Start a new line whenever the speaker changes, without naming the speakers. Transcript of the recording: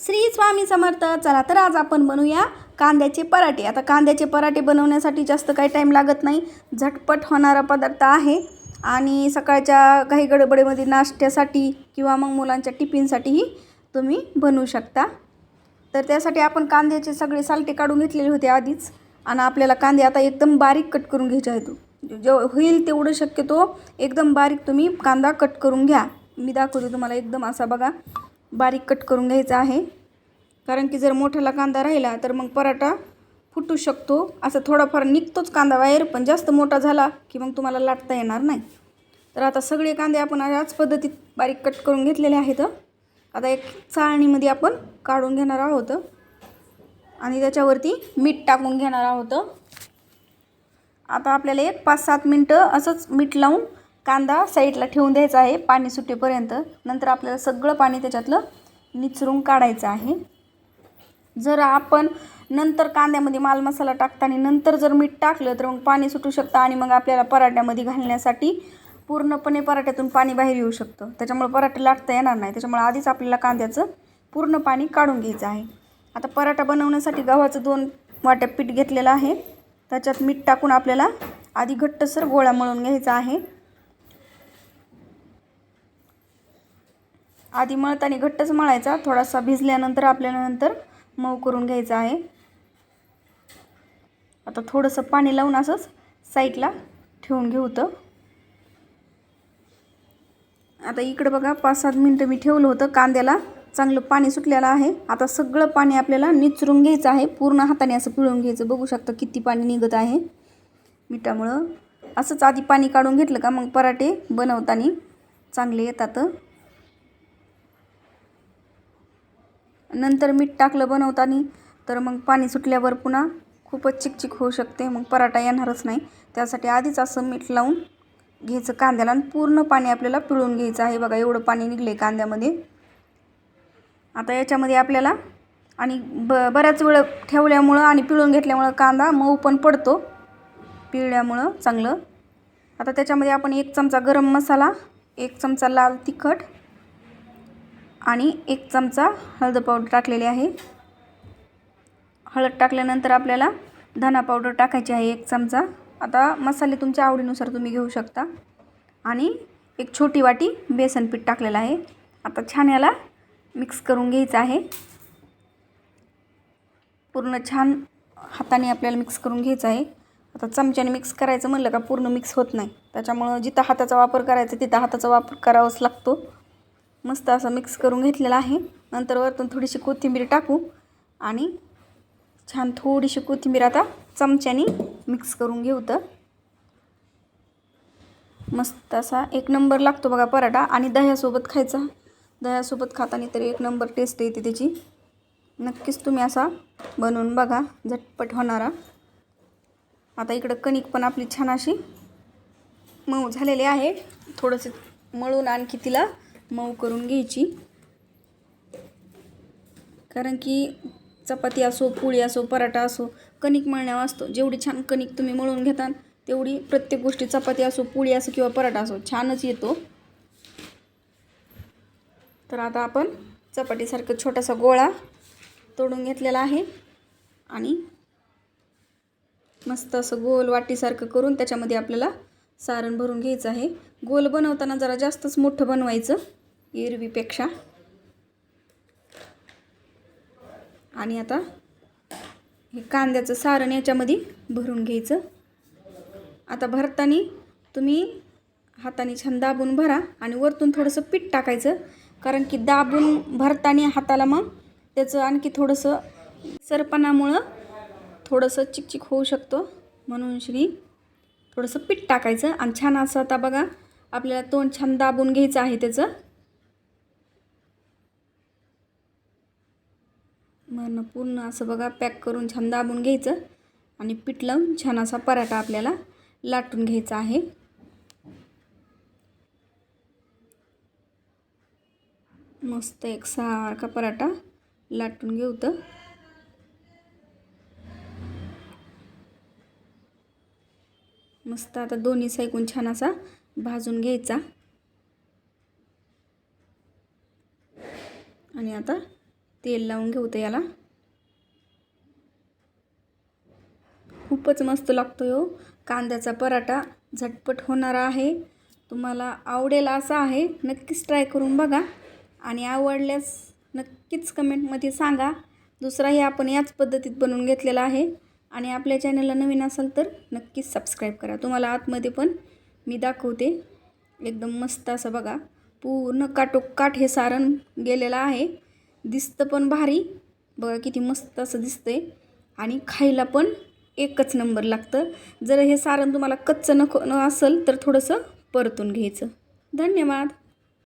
श्री स्वामी समर्थ चला तर आज आपण बनवूया कांद्याचे पराठे. आता कांद्याचे पराठे बनवण्यासाठी जास्त काही टाईम लागत नाही. झटपट होणारा पदार्थ आहे. आणि सकाळच्या काही गडबडीमध्ये नाश्त्यासाठी किंवा मग मुलांच्या टिफिनसाठीही तुम्ही बनवू शकता. तर त्यासाठी आपण कांद्याचे सगळे सालटे काढून घेतलेले होते आधीच. आणि आपल्याला कांदे आता एकदम बारीक कट करून घ्यायचे आहेत. जे होईल तेवढं शक्यतो एकदम बारीक तुम्ही कांदा कट करून घ्या. मी दाखवते तुम्हाला एकदम असा बघा. बारीक कट करून घ्यायचा आहे. कारण की जर मोठाला कांदा राहिला तर मग पराठा फुटू शकतो. असं थोडाफार निघतोच कांदा बाहेर पण जास्त मोठा झाला की मग तुम्हाला लाटता येणार नाही. तर आता सगळे कांदे आपण याच पद्धतीत बारीक कट करून घेतलेले आहेत. आता एक चाळणीमध्ये आपण काढून घेणार आहोत. आणि त्याच्यावरती मीठ टाकून घेणार आहोत. आता आपल्याला एक पाच सात मिनटं असंच मीठ लावून कांदा साईडला ठेवून द्यायचा आहे पाणी सुटेपर्यंत. नंतर आपल्याला सगळं पाणी त्याच्यातलं निचरून काढायचं आहे. जर आपण नंतर कांद्यामध्ये माल मसाला टाकताना नंतर जर मीठ टाकलं तर मग पाणी सुटू शकतं आणि मग आपल्याला पराठ्यामध्ये घालण्यासाठी पूर्णपणे पराठ्यातून पाणी बाहेर येऊ शकतं. त्याच्यामुळे पराठे लाटता येणार नाही. त्याच्यामुळे आधीच आपल्याला कांद्याचं पूर्ण पाणी काढून घ्यायचं आहे. आता पराठा बनवण्यासाठी गव्हाचं दोन वाट्या पीठ घेतलेलं आहे. त्याच्यात मीठ टाकून आपल्याला आधी घट्टसर गोळा मळून घ्यायचा आहे. आधी मळताना घट्टच मळायचा. थोडासा भिजल्यानंतर आपल्याला नंतर मऊ करून घ्यायचा आहे. आता थोडंसं पाणी लावून असंच साईडला ठेवून घेऊ तर. आता इकडं बघा पाच सात मिनटं मी ठेवलं होतं. कांद्याला चांगलं पाणी सुटलेलं आहे. आता सगळं पाणी आपल्याला निचरून घ्यायचं आहे. पूर्ण हाताने असं पिळून घ्यायचं. बघू शकता किती पाणी निघत आहे. मिठामुळं असंच आधी पाणी काढून घेतलं का मग पराठे बनवताना चांगले येतात. नंतर मीठ टाकलं बनवताना तर मग पाणी सुटल्यावर पुन्हा खूपच चिकचिक होऊ शकते. मग पराठा येणारच नाही. त्यासाठी आधीच असं मीठ लावून घ्यायचं कांद्याला आणि पूर्ण पाणी आपल्याला पिळून घ्यायचं आहे. बघा एवढं पाणी निघलं आहे कांद्यामध्ये. आता याच्यामध्ये आपल्याला आणि ब बऱ्याच वेळ ठेवल्यामुळं आणि पिळून घेतल्यामुळं कांदा मऊ पण पडतो. पिळल्यामुळं चांगलं. आता त्याच्यामध्ये आपण एक चमचा गरम मसाला एक चमचा लाल तिखट आणि एक चमचा हळद पावडर टाकलेली आहे. हळद टाकल्यानंतर आपल्याला धना पावडर टाकायची आहे एक चमचा. आता मसाले तुमच्या आवडीनुसार तुम्ही घेऊ शकता. आणि एक छोटी वाटी बेसन पीठ टाकलेलं आहे. आता छान याला मिक्स करून घ्यायचं आहे. पूर्ण छान हाताने आपल्याला मिक्स करून घ्यायचं आहे. आता चमच्याने मिक्स करायचं म्हणलं का पूर्ण मिक्स होत नाही. त्याच्यामुळं जिथं हाताचा वापर करायचा तिथं हाताचा वापर करावाच लागतो. मस्त असं मिक्स करून घेतलेला आहे. नंतर वरतून थोडीशी कोथिंबीर टाकू आणि छान थोडीशी कोथिंबीर आता चमच्याने मिक्स करून घेऊ तर. मस्त असा एक नंबर लागतो बघा पराठा आणि दह्यासोबत खायचा. दह्यासोबत खाताना तरी एक नंबर टेस्ट येते त्याची. नक्कीच तुम्ही असा बनवून बघा झटपट होणारा. आता इकडं कणिक पण आपली छान अशी मऊ झालेली आहे. थोडंसं मळून आणखी तिला मऊ करून घ्यायची. कारण की चपाती असो पोळी असो पराठा असो कणिक मळण्यावर असतो. जेवढी छान कणिक तुम्ही मळून घेता तेवढी प्रत्येक गोष्टी चपाती असो पोळी असो किंवा पराठा असो छानच येतो. तर आता आपण चपातीसारखं छोटासा गोळा तोडून घेतलेला आहे आणि मस्त असं गोल वाटीसारखं करून त्याच्यामध्ये आपल्याला सारण भरून घ्यायचं आहे. गोल बनवताना जरा जास्तच मोठं बनवायचं. एरवीपेक्षा. आणि आता हे कांद्याचं सारण याच्यामध्ये भरून घ्यायचं. आता भरताना तुम्ही हाताने छान दाबून भरा आणि वरतून थोडंसं पीठ टाकायचं. कारण की दाबून भरताना हाताला मग त्याचं आणखी थोडंसं सरपणामुळं थोडंसं चिकचिक होऊ शकतो. म्हणून श्री थोडंसं पीठ टाकायचं. आणि छान असं आता बघा आपल्याला तोंड छान दाबून घ्यायचं आहे त्याचं. मग पूर्ण असं बघा पॅक करून छान दाबून घ्यायचं आणि पीठ लावून छान असा पराठा आपल्याला लाटून घ्यायचा आहे. मस्त एक सारखा पराठा लाटून घेऊ तर. मस्त आता दोन्ही साईकून छान असा भाजून घ्यायचा. आणि आता तेल लावून घेऊ याला. खूपच मस्त लागतो यो कांद्याचा पराठा झटपट होणारा आहे. तुम्हाला आवडेल असा आहे नक्कीच ट्राय करून बघा. आणि आवडल्यास नक्कीच कमेंटमध्ये सांगा. दुसराही आपण याच पद्धतीत बनवून घेतलेला आहे. आणि आपल्या चॅनलला नवीन असाल तर नक्कीच सबस्क्राईब करा. तुम्हाला आतमध्ये पण मी दाखवते. एकदम मस्त असं बघा. पूर्ण काटोकाठ हे सारण गेलेलं आहे. दिसतं पण भारी. बघा किती मस्त असं दिसतंय. आणि खायला पण एकच नंबर लागतं. जर हे सारण तुम्हाला कच्चं नको न असेल तर थोडंसं परतून घ्यायचं. धन्यवाद.